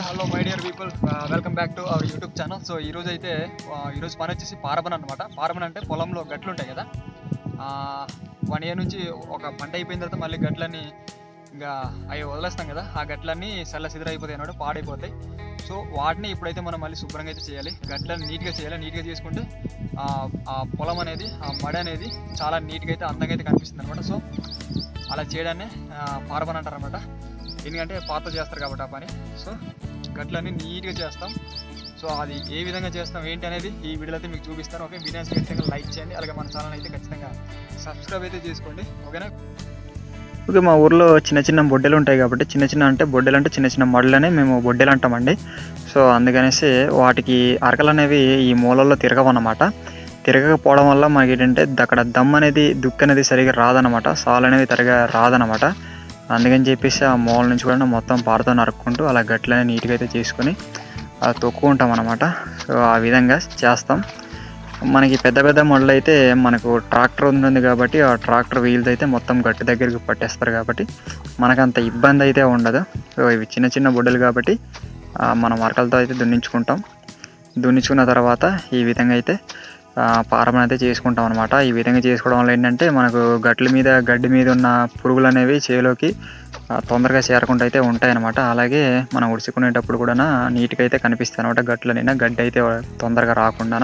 Hi hello my dear people welcome back to our YouTube channel so ఈరోజు అయితే ఈరోజు పని వచ్చేసి పారబన్ అనమాట పారబన్ అంటే పొలంలో గట్లు ఉంటాయి కదా. వన్ ఇయర్ నుంచి ఒక పంట అయిపోయిన తర్వాత మళ్ళీ గట్లన్నీ ఇంకా అవి వదిలేస్తాం కదా. ఆ గట్లన్నీ చల్ల సిద్ధరైపోతాయి అన్నమాట పాడైపోతాయి. సో వాటిని ఇప్పుడైతే మనం మళ్ళీ శుభ్రంగా అయితే చేయాలి. గట్లని నీట్గా చేయాలి. నీట్గా చేసుకుంటే ఆ, పొలం అనేది ఆ మడి అనేది చాలా నీట్గా అయితే అందంగా అయితే కనిపిస్తుంది అనమాట సో అలా చేయడాన్ని పారబన్ అంటారు అనమాట ఎందుకంటే పాత చేస్తారు కాబట్టి ఆ పని. సో గట్లన్నీ నీట్గా చేస్తాం. సో అది ఏ విధంగా చేస్తాం ఏంటి అనేది ఈ వీడియోలో అయితే మీకు చూపిస్తాను. ఓకే వీడియోస్ ఖచ్చితంగా లైక్ చేయండి అలాగే మన ఛానల్ అయితే ఖచ్చితంగా సబ్స్క్రైబ్ అయితే చేసుకోండి. ఓకేనా? ఓకే మా ఊర్లో చిన్న చిన్న బొడ్డెలు ఉంటాయి కాబట్టి చిన్న చిన్న అంటే బొడ్డెలు అంటే చిన్న చిన్న మడులనే మేము బొడ్డెలు అంటామండి. సో అందుకనేసి వాటికి అరకలు అనేవి ఈ మూలల్లో తిరగవన్నమాట. తిరగకపోవడం వల్ల మాకు ఏంటంటే అక్కడ దమ్ అనేది దుక్కు అనేది సరిగా రాదనమాట సాల్ అనేది సరిగా రాదనమాట అందుకని చెప్పేసి ఆ మూల నుంచి కూడా మొత్తం పారతో నరుక్కుంటూ అలా గట్లనే నీట్గా అయితే చేసుకొని అలా తొక్కుకుంటాం అనమాట సో ఆ విధంగా చేస్తాం. మనకి పెద్ద పెద్ద మొడలు అయితే మనకు ట్రాక్టర్ ఉంటుంది కాబట్టి ఆ ట్రాక్టర్ వీల్స్ అయితే మొత్తం గట్టి దగ్గరికి పట్టేస్తారు కాబట్టి మనకు అంత ఇబ్బంది అయితే ఉండదు. సో ఇవి చిన్న చిన్న బుడ్డలు కాబట్టి మనం మరకలతో అయితే దున్నించుకుంటాం. దున్నించుకున్న తర్వాత ఈ విధంగా అయితే పారమని అయితే చేసుకుంటాం అనమాట ఈ విధంగా చేసుకోవడం వల్ల ఏంటంటే మనకు గట్ల మీద గడ్డి మీద ఉన్న పురుగులు అనేవి చేలోకి తొందరగా చేరకుండా అయితే ఉంటాయన్నమాట అలాగే మనం ఉడుచుకునేటప్పుడు కూడా నీట్గా అయితే కనిపిస్తాయి అనమాట గట్లనైనా. గడ్డి అయితే తొందరగా రాకుండా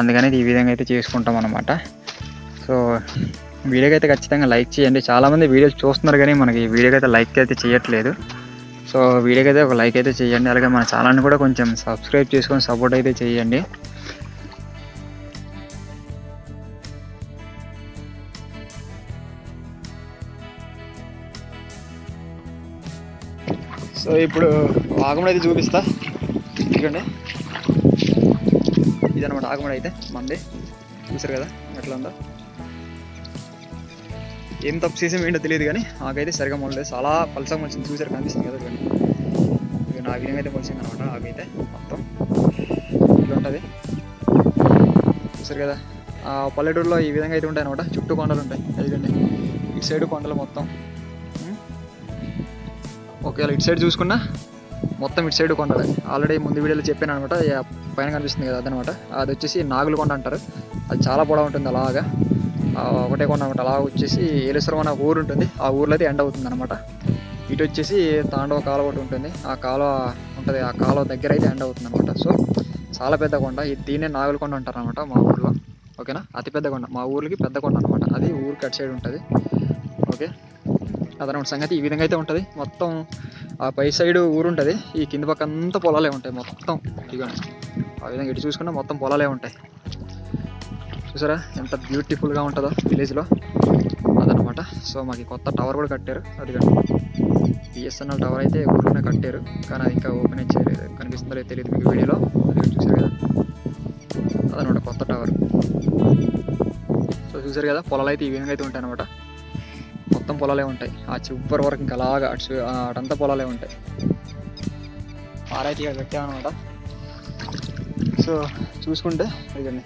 అందుకని ఈ విధంగా అయితే చేసుకుంటాం అనమాట సో వీడియోకి అయితే ఖచ్చితంగా లైక్ చేయండి. చాలామంది వీడియోస్ చూస్తున్నారు కానీ మనకి ఈ వీడియోకి అయితే లైక్ అయితే చేయట్లేదు. సో వీడియోకి అయితే ఒక లైక్ అయితే చేయండి. అలాగే మన ఛానల్ని కూడా కొంచెం సబ్స్క్రైబ్ చేసుకొని సపోర్ట్ అయితే చేయండి. సో ఇప్పుడు ఆగమడ అయితే చూపిస్తా. ఇదిగోండి. ఇదనమాట ఆగమడ అయితే మంది చూసారు కదా ఎట్లా ఉందో. ఏం తప్పు చేసాం ఏంటో తెలియదు కానీ నాకైతే సరిగా మొదలేదు చాలా పలసంగా వచ్చింది చూసారు కనిపిస్తుంది కదా చూడండి. ఇక నా విధంగా అయితే పలిసింది అనమాట ఆగైతే మొత్తం. ఇట్లా ఉంటుంది. చూసారు కదా ఆ పల్లెటూరులో ఈ విధంగా అయితే ఉంటాయి అనమాట చుట్టూ కొండలు ఉంటాయి. అదిగండి ఇటు సైడ్ కొండలు మొత్తం. ఒకవేళ ఇటు సైడ్ చూసుకున్నా మొత్తం ఇటు సైడ్ కొండ ఆల్రెడీ ముందు వీడియోలో చెప్పాను అనమాట పైన కనిపిస్తుంది కదా అదనమాట. అది వచ్చేసి నాగుల కొండ అంటారు. అది చాలా పొడవు ఉంటుంది అలాగా ఒకటే కొండ అనమాట. అలా వచ్చేసి ఏలేశ్వరం అనే ఊరు ఉంటుంది. ఆ ఊర్లో అయితే ఎండ్ అవుతుంది అనమాట. ఇటు వచ్చేసి తాండవ కాలువ ఒకటి ఉంటుంది. ఆ కాలువ ఉంటుంది ఆ కాలువ దగ్గర అయితే ఎండ్ అవుతుంది అనమాట. సో చాలా పెద్ద కొండ. ఇది దీన్నే నాగులకొండ అంటారు అనమాట మా ఊర్లో. ఓకేనా? అతి పెద్ద కొండ. మా ఊరికి పెద్ద కొండ అనమాట. అది ఊరికి అటు సైడ్ ఉంటుంది. ఓకే? అదనమాట సంగతి. ఈ విధంగా అయితే ఉంటుంది. మొత్తం ఆ పై సైడ్ ఊరు ఉంటుంది ఈ కింద పక్క అంతా పొలాలే ఉంటాయి మొత్తం. ఇదిగోండి. ఆ విధంగా ఇటు చూసుకున్నా మొత్తం పొలాలే ఉంటాయి. చూసారా? ఎంత బ్యూటిఫుల్గా ఉంటుందో విలేజ్లో అదనమాట. సో మాకు కొత్త టవర్ కూడా కట్టారు. అది బిఎస్ఎన్ఎల్ టవర్ అయితే ఊరిలోనే కట్టారు. కానీ అది ఇంకా ఓపెన్ చేయలేదు. కనిపిస్తుందో తెలియదు మీకు వీడియోలో. అది చూసారు కదా? అదనమాట కొత్త టవర్ సో చూసారు కదా? పొలాలు అయితే ఈ విధంగా అయితే ఉంటాయి అనమాట మొత్తం పొలాలే ఉంటాయి. ఆ చివరి వరకు ఇంకా అలాగా అటు అటంతా పొలాలే ఉంటాయి. ఆరైతే ఇక్కడ పెట్టామన్నమాట. సో చూసుకుంటే ఇదండి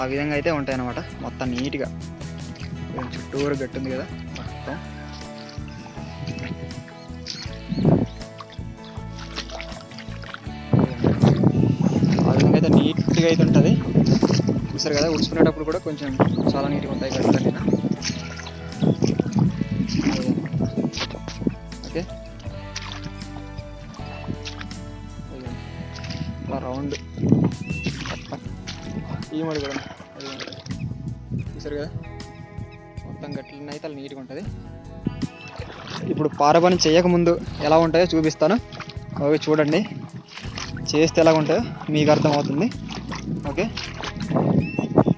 ఆ విధంగా అయితే ఉంటాయి అన్నమాట మొత్తం నీట్గా. చుట్టూరు గట్టుంది కదా మొత్తం. ఆ విధంగా అయితే నీట్గా అయితే ఉంటుంది. చూసారు కదా ఉడుచుకునేటప్పుడు కూడా కొంచెం చాలా నీట్గా ఉంటాయి కదా. అట్లా రౌండ్. ఈ మడి కూడా. చూసారు కదా? మొత్తం గట్లన్నీ అయితే అలా నీట్గా ఉంటుంది. ఇప్పుడు పారపని చేయకముందు ఎలా ఉంటాయో చూపిస్తాను. ఓకే చూడండి. చేస్తే ఎలా ఉంటాయో మీకు అర్థమవుతుంది. ఓకే?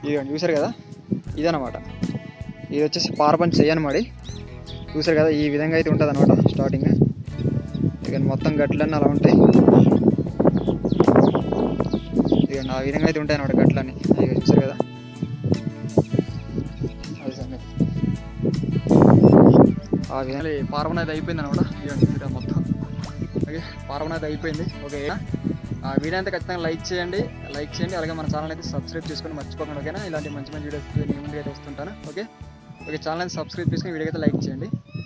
ఇదిగోండి చూసారు కదా? ఇదనమాట ఇది వచ్చేసి పారపని చేయను మరి చూసారు కదా? ఈ విధంగా అయితే ఉంటుంది అనమాట స్టార్టింగ్. ఇక మొత్తం గట్లన్నీ అలా ఉంటాయి. ఇక ఆ విధంగా అయితే ఉంటాయి అనమాట గట్లని ఇక చూసారు కదా? అది సంగతి. ఆ విధంగా పార్వణ అయితే అయిపోయింది అనమాట ఇదిగోండి మొత్తం. ఓకే పార్వణ అయితే అయిపోయింది. ఓకే ఆ వీడియో అయితే ఖచ్చితంగా లైక్ చేయండి. లైక్ చేయండి. అలాగే మన ఛానల్ అయితే సబ్స్క్రైబ్ చేసుకొని మర్చిపోకండి ఓకేనా? ఇలాంటి మంచి మంచి వీడియోస్ నేను ముందుగా అయితే వస్తుంటాను. ఓకే? ఓకే ఛానల్ అయితే సబ్స్క్రైబ్ చేసుకుని వీడియో అయితే లైక్ చేయండి.